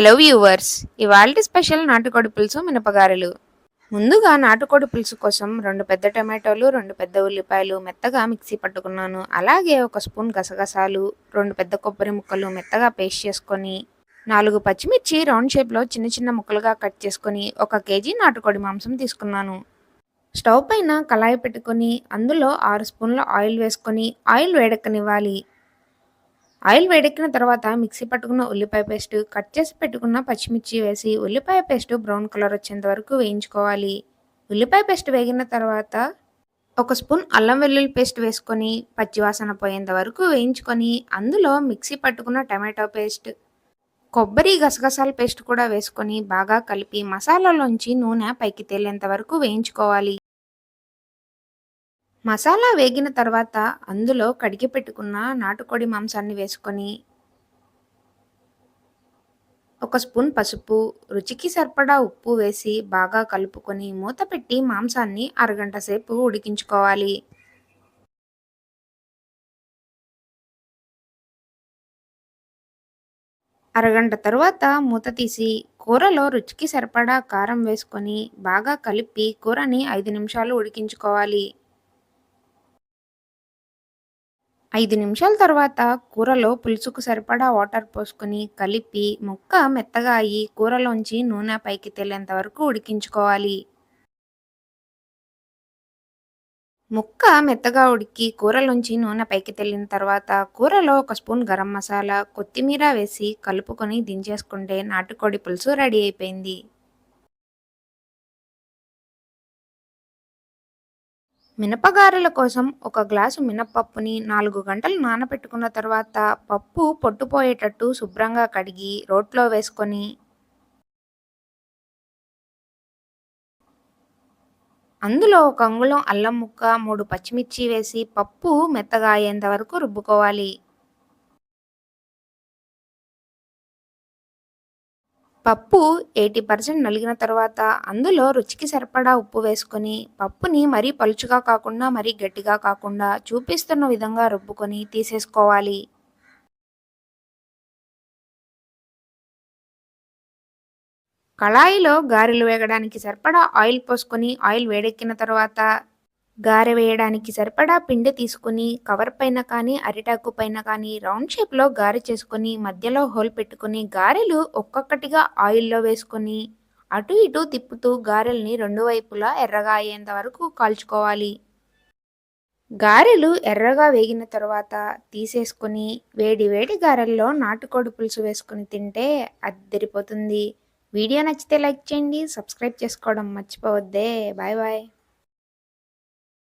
Hello viewers ఇవాళ special నాటుకోడి పులుసు మినపగారెలు. ముందుగా నాటుకోడి పులుసు కోసం రెండు పెద్ద టమాటోలు రెండు పెద్ద ఉల్లిపాయలు మెత్తగా మిక్సీ పట్టుకున్నాను. అలాగే ఒక స్పూన్ గసగసాలు రెండు పెద్ద కొబ్బరి ముక్కలు మెత్తగా పేస్ట్ చేసుకొని నాలుగు పచ్చిమిర్చి రౌండ్ షేప్లో చిన్న చిన్న ముక్కలుగా కట్ చేసుకొని ఒక కేజీ నాటుకోడి మాంసం తీసుకున్నాను. స్టవ్ పైన కళాయి పెట్టుకొని అందులో ఆరు స్పూన్ల ఆయిల్ వేసుకొని ఆయిల్ వేడెక్కనివ్వాలి. ఆయిల్ వేడెక్కిన తర్వాత మిక్సీ పట్టుకున్న ఉల్లిపాయ పేస్ట్ కట్ చేసి పెట్టుకున్న పచ్చిమిర్చి వేసి ఉల్లిపాయ పేస్ట్ బ్రౌన్ కలర్ వచ్చేంత వరకు వేయించుకోవాలి. ఉల్లిపాయ పేస్ట్ వేగిన తర్వాత ఒక స్పూన్ అల్లం వెల్లుల్లి పేస్ట్ వేసుకొని పచ్చివాసన పోయేంత వరకు వేయించుకొని అందులో మిక్సీ పట్టుకున్న టమాటో పేస్ట్ కొబ్బరి గసగసాల పేస్ట్ కూడా వేసుకొని బాగా కలిపి మసాలాలోంచి నూనె పైకి తేలేంత వరకు వేయించుకోవాలి. మసాలా వేగిన తర్వాత అందులో కడిగి పెట్టుకున్న నాటుకోడి మాంసాన్ని వేసుకొని ఒక స్పూన్ పసుపు రుచికి సరిపడా ఉప్పు వేసి బాగా కలుపుకొని మూత పెట్టి మాంసాన్ని అరగంట సేపు ఉడికించుకోవాలి. అరగంట తర్వాత మూత తీసి కూరలో రుచికి సరిపడా కారం వేసుకొని బాగా కలిపి కూరని ఐదు నిమిషాలు ఉడికించుకోవాలి. ఐదు నిమిషాల తర్వాత కూరలో పులుసుకు సరిపడా వాటర్ పోసుకొని కలిపి ముక్క మెత్తగా అయ్యి కూరలోంచి నూనె పైకి తేలేంత వరకు ఉడికించుకోవాలి. ముక్క మెత్తగా ఉడికి కూరలోంచి నూనె పైకి తెల్లిన తర్వాత కూరలో ఒక స్పూన్ గరం మసాలా కొత్తిమీర వేసి కలుపుకొని దించేసుకుంటే నాటుకోడి పులుసు రెడీ అయిపోయింది. మినపగారెల కోసం ఒక గ్లాసు మినప్పప్పుని నాలుగు గంటలు నానబెట్టుకున్న తర్వాత పప్పు పొట్టుపోయేటట్టు శుభ్రంగా కడిగి రోట్లో వేసుకొని అందులో ఒక అంగుళం అల్లం ముక్క మూడు పచ్చిమిర్చి వేసి పప్పు మెత్తగా అయ్యేంత వరకు రుబ్బుకోవాలి. పప్పు ఎయిటీ పర్సెంట్ నలిగిన తర్వాత అందులో రుచికి సరిపడా ఉప్పు వేసుకొని పప్పుని మరీ పలుచుగా కాకుండా మరీ గట్టిగా కాకుండా చూపిస్తున్న విధంగా రుబ్బుకొని తీసేసుకోవాలి. కళాయిలో గారెలు వేగడానికి సరిపడా ఆయిల్ పోసుకొని ఆయిల్ వేడెక్కిన తర్వాత గారె వేయడానికి సరిపడా పిండి తీసుకుని కవర్ పైన కానీ అరిటాకు పైన కానీ రౌండ్ షేప్లో గారె చేసుకుని మధ్యలో హోల్ పెట్టుకుని గారెలు ఒక్కొక్కటిగా ఆయిల్లో వేసుకొని అటు ఇటు తిప్పుతూ గారెల్ని రెండు వైపులా ఎర్రగా అయ్యేంత వరకు కాల్చుకోవాలి. గారెలు ఎర్రగా వేగిన తర్వాత తీసేసుకొని వేడి వేడి గారెల్లో నాటుకోడి పులుసు వేసుకొని తింటే అద్దరిపోతుంది. వీడియో నచ్చితే లైక్ చేయండి సబ్స్క్రైబ్ చేసుకోవడం మర్చిపోవద్దే. Bye bye.